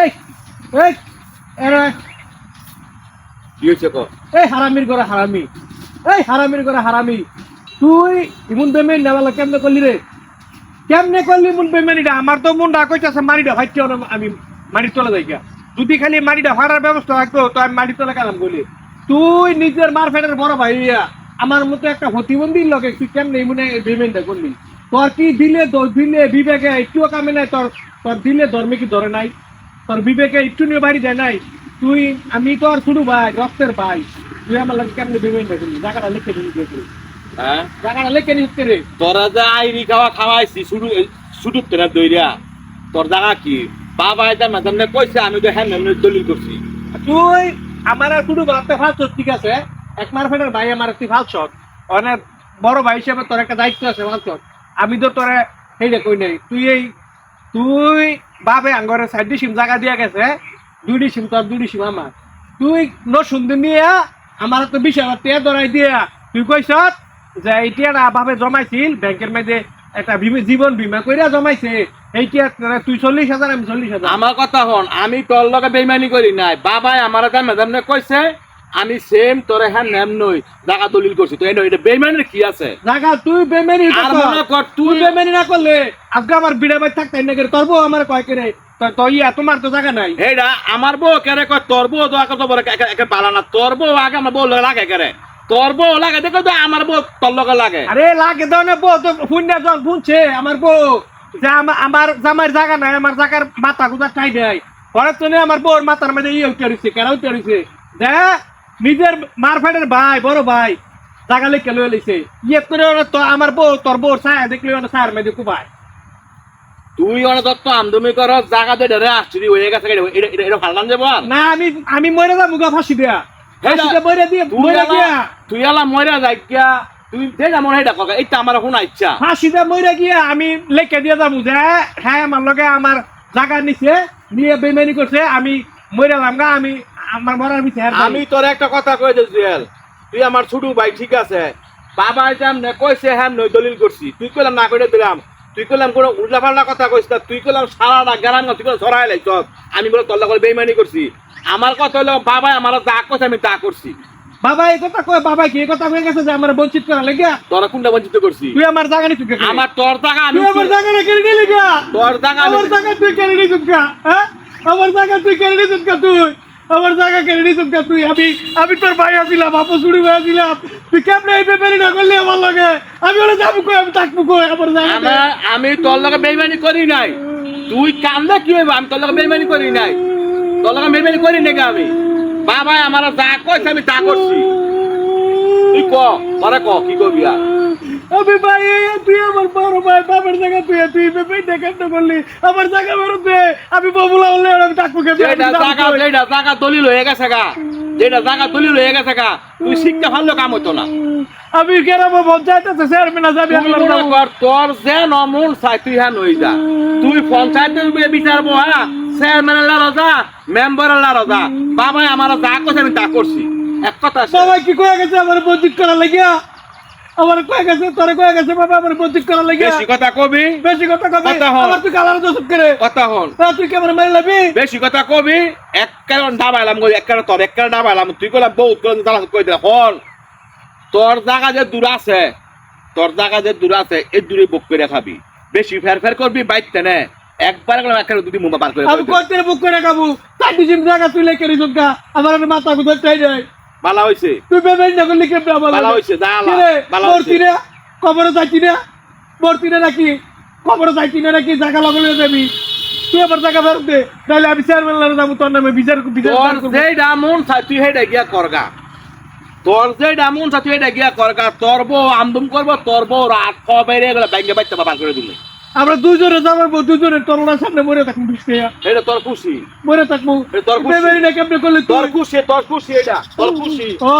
এই এই এরা। কি হয়েছে ক? এই হারামির ঘরে হারামি। এই হারামির ঘরে হারামি। তুই ইমন নেওয়ালা কেমনে করলি রে? কেমনে করলি ইমন পেমেন্ট আমার তো মন মারিটা ভাইতে আমি তলে যাই। যদি খালি মাটিটা ফাটার ব্যবস্থা থাকতো তো আমি মাটির তলে কালাম বলি। তুই নিজের মার ফেটার বড় ভাই হইয়া, আমার মতো একটা প্রতিবন্ধীর লগে তুই কেমনে ইমনে পেমেন্টটা করলি? তোর কি দিলে দিলে বিবেকে একটুও কামে নাই? তোর তোর দিলে ধর্মে কি ধরে নাই? তোর বিবেকে একটু নিয়ে বাড়ি যায় নাই। তুই আমি তোর শুধু ভাই রক্তের ভাই। তুই আমার লাগে কেমনে পেমেন্টটা করলি? জায়গাটা লিখে দিয়ে হ্যাঁ? জায়গাটা লিখে নিতে রে? তোরা যে আইরি খাওয়া খাওয়াইছি শুধু শুধু তেনা দইরা। তোর জায়গা কি? বাবা এটা মাঝাম কইছে আমি তো হ্যাঁ এমনি দলিল করছি। তুই আমার আর শুধু ভাবতে ফালছ ঠিক আছে? এক মার ফেটার ভাই আমার তুই ফালছ অনেক বড় ভাই হিসেবে তোর একটা দায়িত্ব আছে ফালছ আমি তো তোরে সেইটা কই নাই। তুই এই তুই বাবে আঙ্গরে সাইড সিম জায়গা দিয়া গেছে দুইটি সিম তোর, দুইটি সিম আমার। তুই ন সুন্দর নিয়ে আমার তো বিশ হাজার টিয়া ধরাই দিয়া, তুই কইস যে এই টিয়াটা ভাবে জমাইছিল, ব্যাংকের মধ্যে একটা জীবন বীমা কইরা জমাইছে এই টিয়া তুই চল্লিশ হাজার, আমি চল্লিশ হাজার। আমার কথা হন আমি তোর লগে বেইমানি করি নাই। বাবাই আমার এটা মাঝাম কইছে আমি সেম তোরে হ্যাঁ নেম নই জায়গা দলিল করছি। তো এটা বেইমানির কি আছে? জাগা তুই বেমেনি আর মনে কর তুই বেমেনি না করলে আজকে আমার বিড়া ভাই থাকতে না করে তোর বউ আমার কয় করে তো- তো ইয়া তোমার তো জায়গা নাই। হেডা আমার বউ কেরে কয়? তোর বউ তো আগে তো বড় একে বালা না। তোর বউ আগে আমার বউ লাগে কেরে তোর বউ লাগে দেখো তো আমার বউ তোর লগে লাগে। আরে লাগে দাও না বউ তো ফুন্ডা জন শুনছে আমার বউ। যে আমা- আমার জামার জায়গা নাই আমার জায়গার মাথা গুজা চাই দেয় পরে তো আমার বউর মাথার মধ্যে ইয়ে উঠে রয়েছে কেন উঠে রয়েছে যে নিজের মারফাটের ভাই বড় ভাই জায়গা লিখে লয়ে লইছে। ইয়ে করে ওরা তো আমার বউ তোর বউর ছায়া দেখলে ওরা ছায়ার মধ্যে কুবাই তুই অনেক দত্ত আমদমি কর জায়গা দিয়ে ধরে আসছি হয়ে গেছে এটা এটা- এটা ফাললাম যাব না আমি আমি মরে যাব গা ফাঁসি দেয়া। তুই আলা মরে যাই কিয়া তুই দে যা মনে এটা কাকা এইটা আমার শোনা ইচ্ছা। ফাঁসিতে মরে গিয়ে আমি লেখে দিয়ে যাব যে হ্যাঁ আমার লগে আমার জাগা নিছে নিয়ে বেমানি করছে আমি মরে লাম গা আমি আমার মরার আর আমি তোর একটা কথা কই দে জুয়েল। তুই আমার ছোট ভাই ঠিক আছে? বাবা যাম নে কইছে হ্যাঁ নই দলিল করছি। তুই কইলাম না কইলে দিলাম। তুই কইলাম কোনো উল্টা পাল্টা কথা কইছ না। তুই কইলাম সারাটা গ্রাম তুই কইলাম সরাই লাইছ আমি বলে তোর করে বেইমানি করছি। আমার কথা হলো বাবা আমার যা কইছে আমি তা করছি। বাবা এই কথা কয় বাবা কি এই কথা কয়ে গেছে যে আমার বঞ্চিত করা লেগে তোরা কোনটা বঞ্চিত করছি? তুই আমার জায়গা নিছিস কে আমার তোর টাকা আমি তুই আমার জায়গা কেড়ে নিলি গা? তোর আমি আমার জায়গা তুই কেড়ে গা হ্যাঁ? আমার জায়গা তুই কেড়ে গা তুই। আমার জায়গা কেড়ে নিছিস গা তুই? আমি আমি তোর ভাই আছিলাম, আপু চুরি ভাই আছিলাম। তুই কেমনে এই ব্যাপারে না করলি আমার লগে? আমি ওরা যাব কই? আমি থাকব কই আমার জায়গা আমি তোর লগে বেইমানি করি নাই। তুই কান্দা কি হইব? আমি তোর লগে বেইমানি করি নাই। তোর লগে বেইমানি করি নাকি আমি। বাবা আমার যা কইছে, আমি তা করছি। তুই ক? পরে ক? কি করবি আর? আমি ভাই তুই আমার বড় ভাই বাবার জায়গা তুই তুই বেবে দেখান তো করলি আমার জায়গা বেরো দে। আমি বাবুলা হলে আমি থাকব কে? জায়গা যেটা জায়গা দলিল হয়ে গেছে গা। যেটা জায়গা দলিল হয়ে গেছে গা তুই শিক্ষা ভালো কাম হতো না। আমি কেরাবো পঞ্চায়েত আছে চেয়ারম্যান আছে আমি। কর তোর যে নমন চাই তুই হ্যাঁ নই যা। তুই পঞ্চায়েতের বিচারবো হ্যাঁ? চেয়ারম্যানের লারো যা মেম্বারের লারো যা। বাবাই আমার যা করছে আমি তা করছি। এক কথা। বাবা কি কয়ে গেছে আমার বঞ্চিত করা লাগিয়া? আমার কয়ে গেছে তোরে কয়ে গেছে বাবা আমার করা লাগিয়া বেশি কথা কবি? বেশি কথা কবে। কথা হন। আমার তুই কালার করে। কথা হন। হ্যাঁ, তুই কেমন লাবি? বেশি কথা কবি? এক কারণ ডাবাইলাম গো এক কারণ তোর এক কারণ ডাবাইলাম তুই কইলাম বহুত করে তালা কই দিলা হন। তোর জায়গা যে দূর আছে তোর জায়গা যে দূর আছে এই দূরে বুক করে খাবি। বেশি ফের ফের করবি বাইতে নে। একবার গেলাম এক দুটি মুমা বার করে আমি বুক করে খাব? তাই দিছিম জায়গা তুই লেখে রিসুন কা আমার মাথা গুজর চাই যায় ভালো হইছে তুই বেবে না করলি কেমনে আমার ভালো লাগে? হইছে, যা ভালো মরতি হইছে। না কবরে যাইতি না মরতি না নাকি কবরে যাইতি না নাকি জায়গা লগলে যাবি তুই আমার জায়গা ফেরত দে নাহলে আমি চেয়ারম্যান লাগে যাব তোর নামে বিচার বিচার তোর বার করব। যেটা মন চাই তুই হেডে গিয়া করগা তোর যেটা মন চাই তুই হেডে গিয়া করগা তোর বউ আমদুম করব তোর বউ রাত খবেরে গেলে ব্যাংকে বাইতে বার করে দিলে আমরা দুজনে যাব দুজনে তরুণার সামনে মরে থাকব বিষ্ণু এটা তোর খুশি। মরে থাকব। তোর খুশি। বেমারি না কেমনে করলে তোর তোর খুশি তোর খুশি এটা। তোর খুশি। ও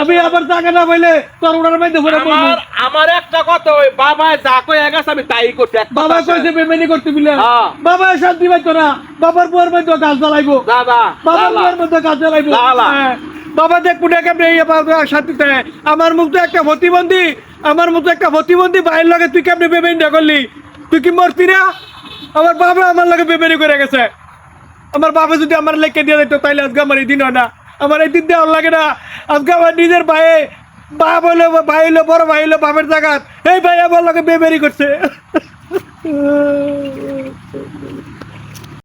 আমি আবার জায়গা না পাইলে তরুণার মধ্যে পড়ব। আমার আমার একটা কথা ওই বাবা যা কই গেছে আমি তাই এক বাবা কইছে। বেমানি করতে বিলে। হ্যাঁ। বাবা শান্তি পাইতো না। বাবার বুয়ার মধ্যে গাছ জ্বালাইবো। দাদা বাবার বুয়ার মধ্যে গাছ জ্বালাইবো। হ্যাঁ। বাবা দেখ পুনে কেমনে শান্তিতে আমার মুখ তো একটা প্রতিবন্ধী। আমার মতো একটা প্রতিবন্ধী। বাইর লগে তুই কেমনে বেমানি না করলি? তুই কি মরতি না আমার বাবা আমার লাগে বেমানি করে গেছে। আমার বাবা যদি আমার লেখে দিয়ে দিত, তাইলে আজকে আমার এই দিন হয় না। আমার এই দিন দেওয়ার লাগে না। আজকে আমার নিজের ভাইয়ে, বাপ হইল, ভাই হইল, বড় ভাই হইল, বাপের জায়গা এই ভাই আমার লোকে বেবেরি করছে।